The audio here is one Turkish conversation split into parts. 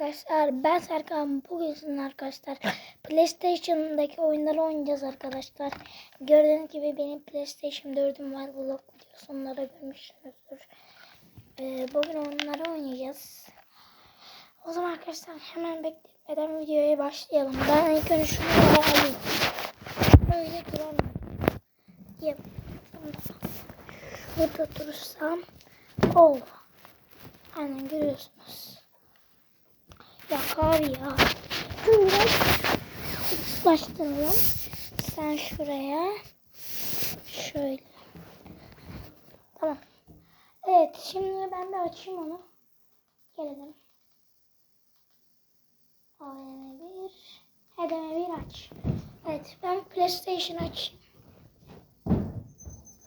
arkadaşlar. Ben Serkan. Bugün sizinle arkadaşlar PlayStation'daki oyunları oynayacağız arkadaşlar. Gördüğünüz gibi benim PlayStation 4'üm var. Vlog videosunda da görmüşsünüzdür. Ee, bugün onları oynayacağız. O zaman arkadaşlar hemen beklemeden videoya başlayalım. Ben ilk önce şunu alayım. Böyle duramıyorum. Yap. Şurada durursam. Oh. Aynen görüyorsunuz. Ya abi ya. Şuraya ulaştıralım. Sen şuraya. Şöyle. Tamam. Evet şimdi ben bir açayım onu. Gelelim. AVM1. HDM1 aç. Evet ben PlayStation açayım.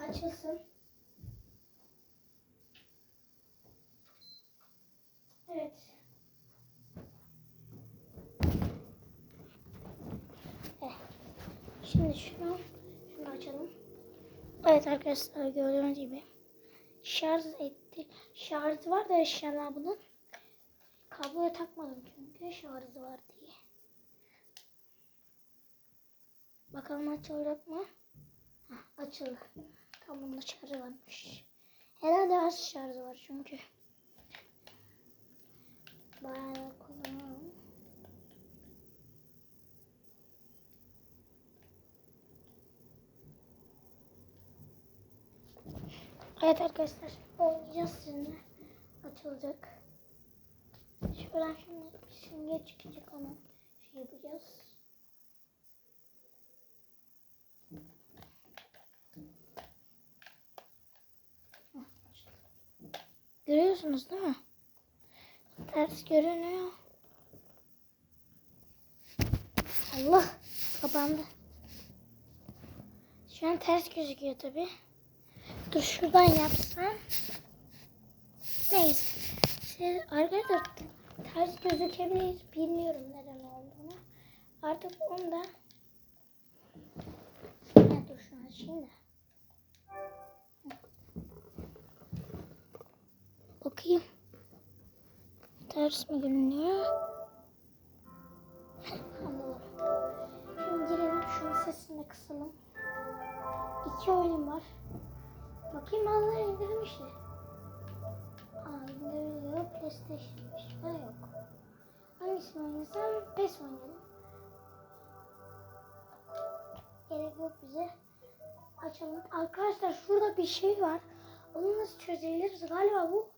Açılsın. Evet. Evet. Şimdi şunu, şunu açalım. Evet arkadaşlar gördüğünüz gibi şarj etti. Şarjı var da eşyalar bunun. Kabloya takmadım çünkü şarjı var diye. Bakalım açılacak mı? Hah, açıldı. Bunda şarjı varmış. Herhalde az şarjı var çünkü. Bayağı Evet arkadaşlar oynayacağız sizinle. Açılacak. Şuradan şimdi bir simge çıkacak onu şey yapacağız. Görüyorsunuz değil mi? Ters görünüyor. Allah kapandı. Şu an ters gözüküyor tabi. Dur şuradan yapsam. Neyse. Siz arkadaşlar ters gözükebilir. Bilmiyorum neden olduğunu. Artık onu da Ha, dur şunu açayım da. Bakayım. Ters mi görünüyor? Anladım. Şimdi girelim. Şunun sesini kısalım. İki oyun var. Bakayım bazıları indirmişler. Aa indiriliyor. PlayStation 5 var yok. Hangisini oynasam? PES oynayalım. Gerek yok bize. Açalım. Arkadaşlar şurada bir şey var. Onu nasıl çözebiliriz? Galiba bu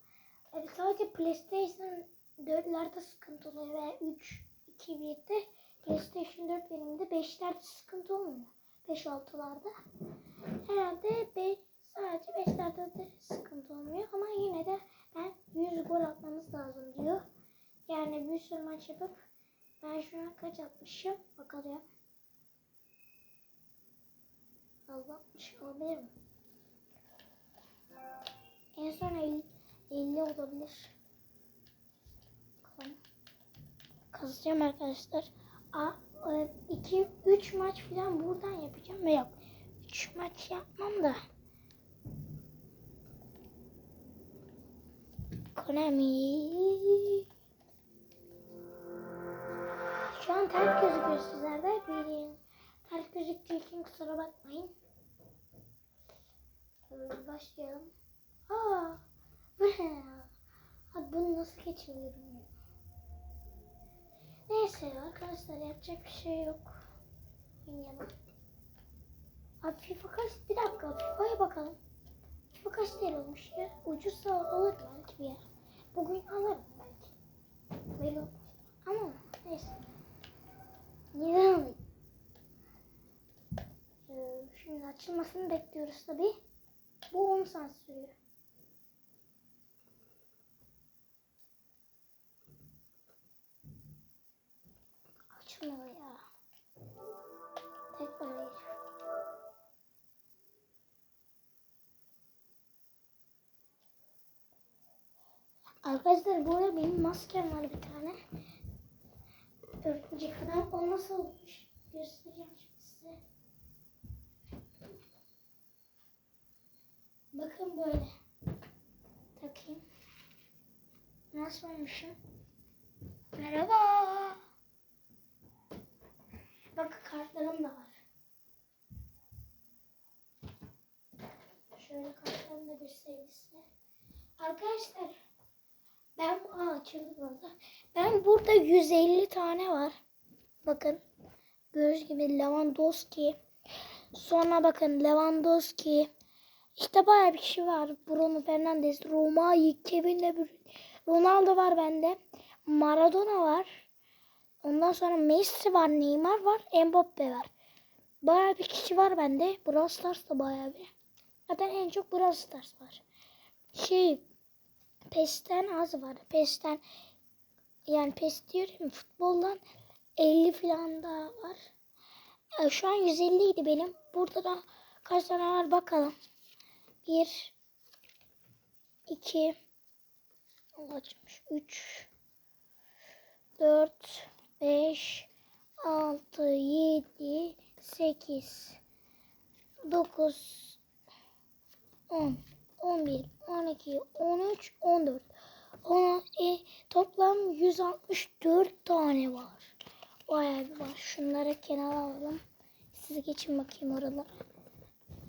e, sadece PlayStation 4'lerde sıkıntı oluyor veya 3, 2, 1'de PlayStation 4 benim de 5'lerde sıkıntı olmuyor. 5-6'larda. Herhalde 5, sadece 5'lerde de sıkıntı olmuyor ama yine de ben 100 gol atmamız lazım diyor. Yani bir sürü maç yapıp ben şu an kaç atmışım bakalım. Allah 60 olabilir mi? En son 50, 50 olabilir. Bakalım. Kazacağım arkadaşlar. 2 3 maç falan buradan yapacağım ve yok. 3 maç yapmam da. Konami. Şu an ters gözüküyor sizlerde. Bilin. Ters gözüktüğü için kusura bakmayın. Başlayalım. Aa, bu ne ya? Bunu nasıl geçiriyorum? Neyse arkadaşlar yapacak bir şey yok. Oynayalım. Abi FIFA kaç? Bir dakika FIFA'ya bakalım. FIFA kaç TL olmuş ya? Ucuzsa alır belki bir yer. Bugün alırım belki. Böyle. Ama neyse. Neden alayım? Ee, şimdi açılmasını bekliyoruz tabi. Bu 10 saat sürüyor. Açmıyor ya. Tekrar gir. Arkadaşlar bu arada benim maskem var bir tane. Örümcek adam. O nasıl olmuş? Göstereceğim size. Bakın böyle. Takayım. Nasıl olmuşum? Merhaba. Bakın kartlarım da var. Şöyle kartlarımı da göstereyim size. Arkadaşlar ben açıldı. Ben burada 150 tane var. Bakın. Gördüğünüz gibi Lewandowski. Sonra bakın Lewandowski. İşte bayağı bir kişi var. Bruno Fernandes, Romario, Kevin De Bruyne. Ronaldo var bende. Maradona var. Ondan sonra Messi var, Neymar var, Mbappe var. Bayağı bir kişi var bende. Brawl Stars da bayağı bir. Zaten en çok Brawl Stars var. Şey, PES'ten az var. PES'ten yani PES diyorum futboldan 50 falan da var. Şu an 150 idi benim. Burada da kaç tane var bakalım. 1 2 açmış 3 4 5 6 7 8 9 10 11 12 13 14 10, e, toplam 164 tane var. Bayağı bir var. Şunları kenara alalım. Siz geçin bakayım oralara.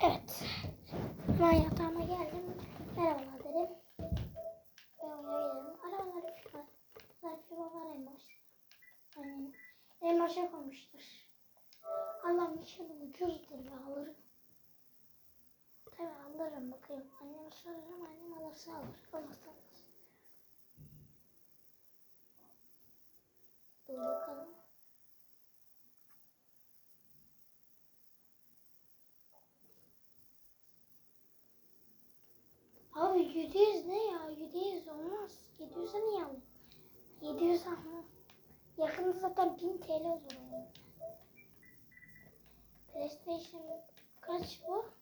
Evet. Ben yatağıma geldim. Merhabalar dedim. Ve oyuna gidelim. Arabaları var. Zarfı var en başta. Yani en başa koymuştur. Allah'ım inşallah ucuzdur ve alırım. Tabii alırım bakayım. Anneme sorarım. Annem alırsa alır. Olmazsa almaz. Dur bakalım. Abi 700 ne ya? 700 olmaz. 700'e niye alayım? 700 ama. Yakında zaten 1000 TL olur. PlayStation kaç bu?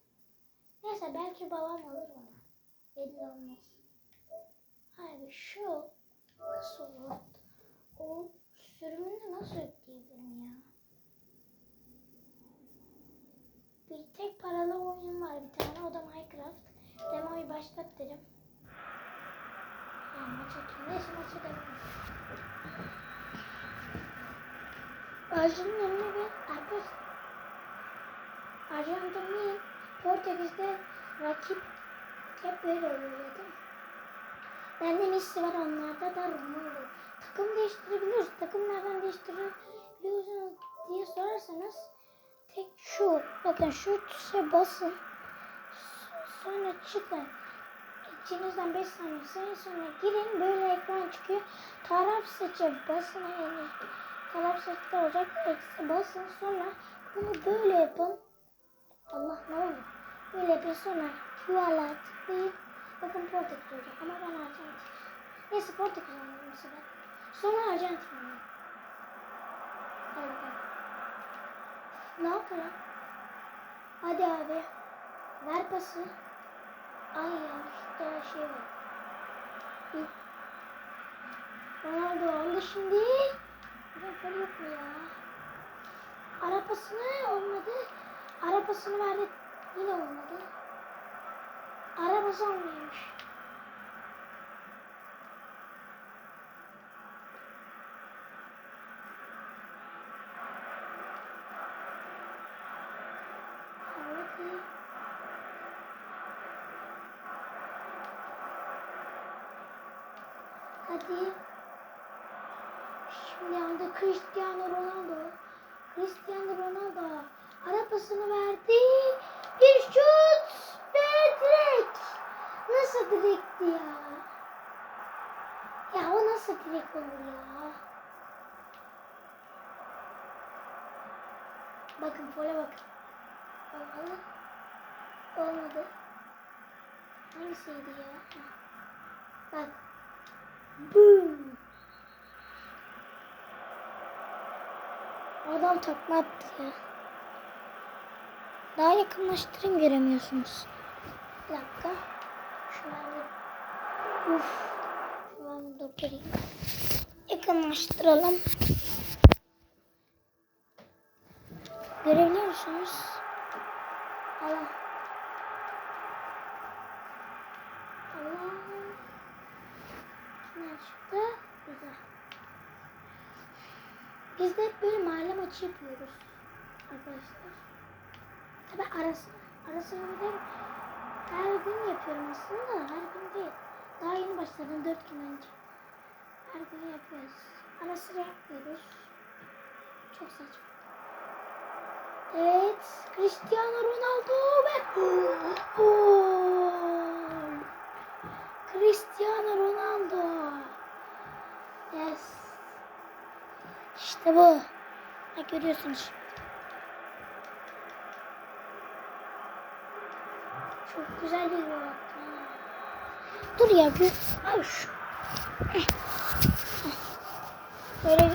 Neyse belki babam alır bana. Belli olmaz. Abi şu nasıl olur? O sürümünü nasıl ödeyebilirim ya? Bir tek paralı oyun var bir tane o da Minecraft. Demoyu başlat derim. Yani maç atayım. Neyse maçı devam. Arjantin'in önüne bir arkadaş Arjantin'in Portekiz'de rakip hep böyle zaten. Bende Messi var onlarda da Ronaldo. Takım değiştirebiliyoruz. Takım nereden değiştirebiliyorsunuz diye sorarsanız tek şu. Bakın şu tuşa basın. Sonra çıkın. İçinizden 5 saniye sonra girin. Böyle ekran çıkıyor. Taraf seçip basın. Yani taraf seçti olacak. Eksi basın. Sonra bunu böyle yapın. Allah ne olur. Böyle yapın sonra yuvarlağa tıklayıp bakın Portekiz olacak. Ama ben Arjantin. Neyse Portekiz olmalı mesela. Sonra Arjantin olmalı. Hadi bakalım. Ne yapalım? Hadi abi. Ver pası. Ay yanlışlıkla şey var. Ronaldo aldı şimdi. Refer yok mu ya? Arabasını olmadı. Arabasını verdi. Yine olmadı. Olmuyormuş. Hadi. Hadi. Şimdi anda Cristiano Ronaldo. Cristiano Ronaldo. Arabasını verdi. Bir şut ve direkt. Nasıl direkti ya? Ya direkt olur ya? Bakın fole bakın. Olmalı. Olmadı. Hangisiydi ya? Bak. Boom. Adam takla attı ya. Daha yakınlaştırın göremiyorsunuz. Bir dakika. Bir... Uf. Durdurayım. Yakınlaştıralım. Görebiliyor musunuz? Allah. Allah. Ne çıktı? Güzel. Biz de hep böyle mahalle maçı yapıyoruz arkadaşlar. Tabi arası, arası de her gün yapıyorum aslında her gün değil. Daha yeni başladım 4 gün önce. Her gün yapıyoruz. Ara sıra yapmıyoruz. Çok saçma. Evet, Cristiano Ronaldo ve gol. Cristiano Ronaldo. Yes. İşte bu. Ha, görüyorsunuz. Çok güzel bir gol attı. Dur ya gör. Ay şu. Böyle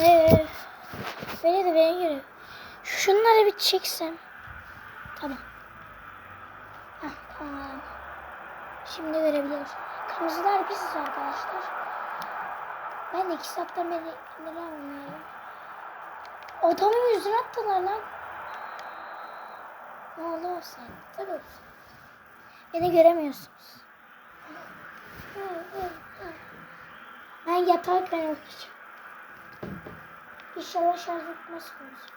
ee, böyle de ben göre. Şunları bir çeksem. Tamam. Heh, tamam. Şimdi görebiliyoruz. Kırmızılar biziz arkadaşlar. Ben de iki saatten beri neler. Adamın yüzüne attılar lan. Ne oldu sen? Tabii. Beni göremiyorsunuz. Ben yatarken okuyacağım. İnşallah şarj etmez konusu.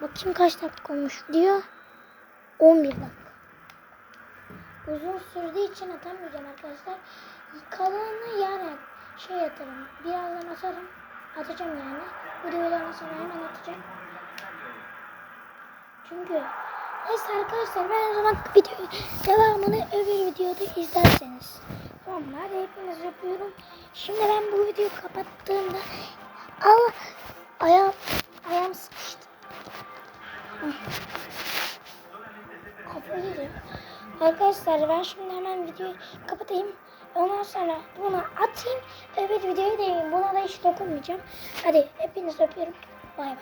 Bakayım kaç dakika olmuş diyor. 11 dakika. Uzun sürdüğü için atamayacağım arkadaşlar. Kalanını yani şey atarım. Birazdan atarım. Atacağım yani. Bu videodan sonra hemen atacağım. Çünkü Neyse arkadaşlar ben o zaman video devamını öbür videoda izlerseniz. Hadi hepiniz yapıyorum. Şimdi ben bu videoyu kapattığımda al ayağım ayağım sıkıştı. Hı. Kafayı. Arkadaşlar ben şimdi hemen videoyu kapatayım. Ondan sonra bunu atayım. Öbür videoyu deneyeyim. Buna da hiç dokunmayacağım. Hadi hepiniz öpüyorum. Bay bay.